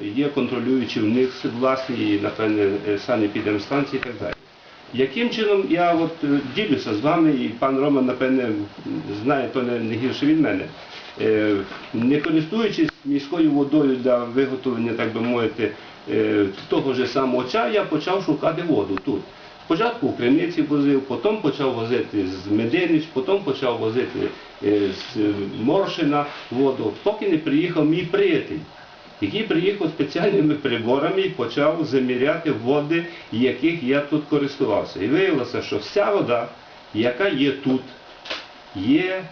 є контролюючі в них власні, напевне, санепідемстанції і так далі. Яким чином я от е, ділюся з вами, і пан Роман, напевне, знає то не, гірше від мене. Е, Не користуючись міською водою для виготовлення, так би мовити, е, того ж самого чаю, я почав шукати воду тут. Спочатку в Криниці возив, потім почав возити з Мединич, потім почав возити з Моршина воду, поки не приїхав мій приятель який приїхав спеціальними приборами і почав заміряти води, яких я тут користувався. І виявилося, що вся вода, яка є тут, є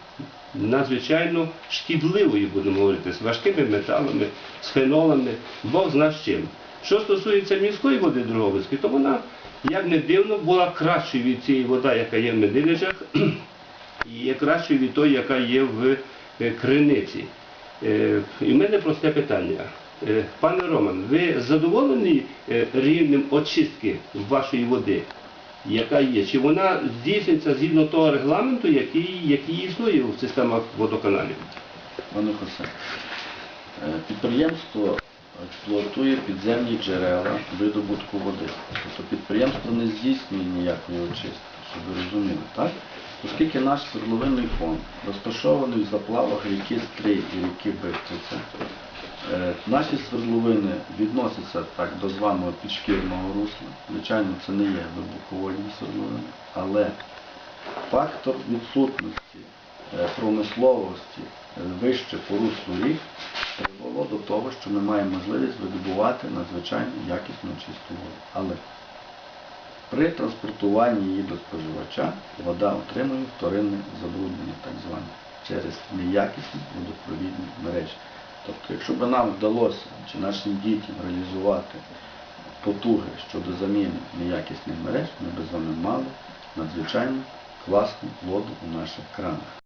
надзвичайно шкідливою, будемо говорити, з важкими металами, з фенолами, Бог зна з чим. Що стосується міської води Дроговицької, то вона, як не дивно, була кращою від цієї води, яка є в Мединичах, і є кращою від тої, яка є в е, Криниці. Е, І в мене просте питання. Е, Пане Роман, ви задоволені е, рівнем очистки вашої води, яка є? Чи вона здійснюється згідно того регламенту, який, який існує в системах водоканалів? Пане Хосе, підприємство експлуатує підземні джерела видобутку води. Тобто підприємство не здійснює ніякої очистки, щоб ви розуміли, так? Оскільки наш свердловинний фонд розташований в заплавах ріки Стрий і ріки Бистриця, е, наші свердловини відносяться так до званого підшкірного русла. Звичайно, це не є вибуховольні свердловини, але фактор відсутності е, промисловості е, вище по руслу рік привело до того, що ми маємо можливість видобувати надзвичайно якісну чисту воду. Але при транспортуванні її до споживача вода отримує вторинне забруднення, так зване, через неякісні водопровідні мережі. Тобто, якщо б нам вдалося чи нашим дітям реалізувати потуги щодо заміни неякісних мереж, ми б з вами мали надзвичайно класну воду у наших кранах.